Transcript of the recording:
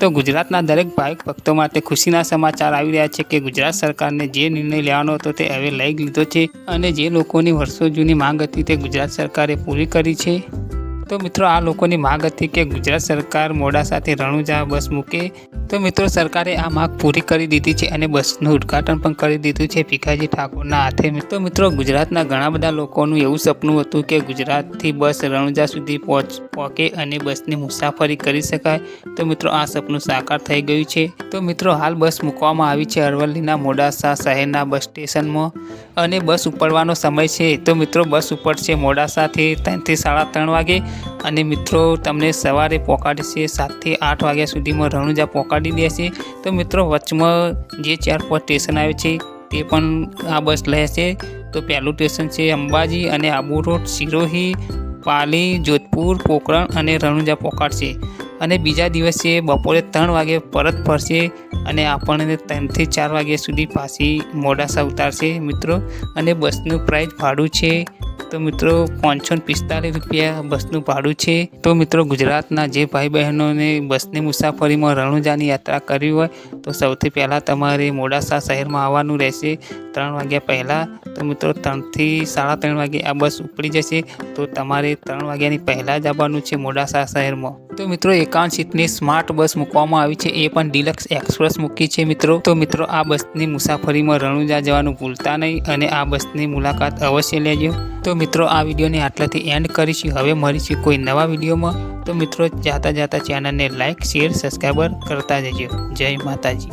તો ગુજરાતના દરેક ભાવિક ભક્તો માટે ખુશીના સમાચાર આવી રહ્યા છે કે ગુજરાત સરકારને જે નિર્ણય લેવાનો હતો તે હવે લઈ લીધો છે અને જે લોકોની વર્ષો જૂની માંગ હતી તે ગુજરાત સરકારે પૂરી કરી છે. તો મિત્રો, આ લોકોની માંગ હતી કે ગુજરાત સરકાર મોડાસાથી રણુજા બસ મૂકે તો મિત્રો, સરકારે આ માંગ પૂરી કરી દીધી છે અને બસનું ઉદ્ઘાટન પણ કરી દીધું છે ભીખાજી ઠાકોરના હાથે. તો મિત્રો, ગુજરાતના ઘણા બધા લોકોનું એવું સપનું હતું કે ગુજરાતથી બસ રણુજા સુધી પહોંચ પહોંચે અને બસની મુસાફરી કરી શકાય. તો મિત્રો, આ સપનું સાકાર થઈ ગયું છે. તો મિત્રો, હાલ બસ મૂકવામાં આવી છે અરવલ્લીના મોડાસા શહેરના બસ સ્ટેશનમાં અને બસ ઉપડવાનો સમય છે. તો મિત્રો, બસ ઉપડશે મોડાસાથી ત્રણથી સાડા ત્રણ વાગે. અને મિત્રો, તમને સવારે પહોંચાડશે સાતથી આઠ વાગ્યા સુધીમાં રણુજા પહોંચાડી દેશે તો મિત્રો, વચમાં જે ચાર પાંચ સ્ટેશન આવે છે, તે પણ આ બસ લેશે તો પહેલું સ્ટેશન છે અંબાજી અને આબુ રોડ સિરોહી પાલી, જોધપુર, પોકરણ અને રણુજા પોકાડશે. અને બીજા દિવસે બપોરે ત્રણ વાગે પરત ફરશે અને આપણને ત્રણથી ચાર વાગ્યા સુધી પાછી મોડાસા ઉતારશે. મિત્રો, અને બસનું પ્રાઇસ ભાડું છે તો મિત્રો પાંચસો પિસ્તાલીસ રૂપિયા બસનું ભાડું છે. તો મિત્રો ગુજરાતના જે ભાઈ બહેનોને બસની મુસાફરીમાં રણુજાની યાત્રા કરવી હોય, તો સૌથી પહેલાં તમારે મોડાસા શહેરમાં આવવાનું રહેશે ત્રણ વાગ્યા પહેલાં. તો મિત્રો ત્રણથી સાડા ત્રણ વાગે આ બસ ઉપડી જશે. તો તમારે ત્રણ વાગ્યાની પહેલાં જ આવવાનું છે મોડાસા શહેરમાં. તો મિત્રો એકાવન સીટની સ્માર્ટ બસ મૂકવામાં આવી છે. એ પણ ડિલક્સ એક્સપ્રેસ મૂકી છે મિત્રો. તો મિત્રો આ બસની મુસાફરીમાં રણુજા જવાનું ભૂલતા નહીં અને આ બસની મુલાકાત અવશ્ય લેજો. તો મિત્રો, આ વિડીયોને આટલાથી એન્ડ કરીશું. હવે મળીશું કોઈ નવા વિડીયોમાં. તો મિત્રો, જાતા જાતા ચેનલને લાઇક શેર સબસ્ક્રાઈબર કરતા જજો. જય માતાજી.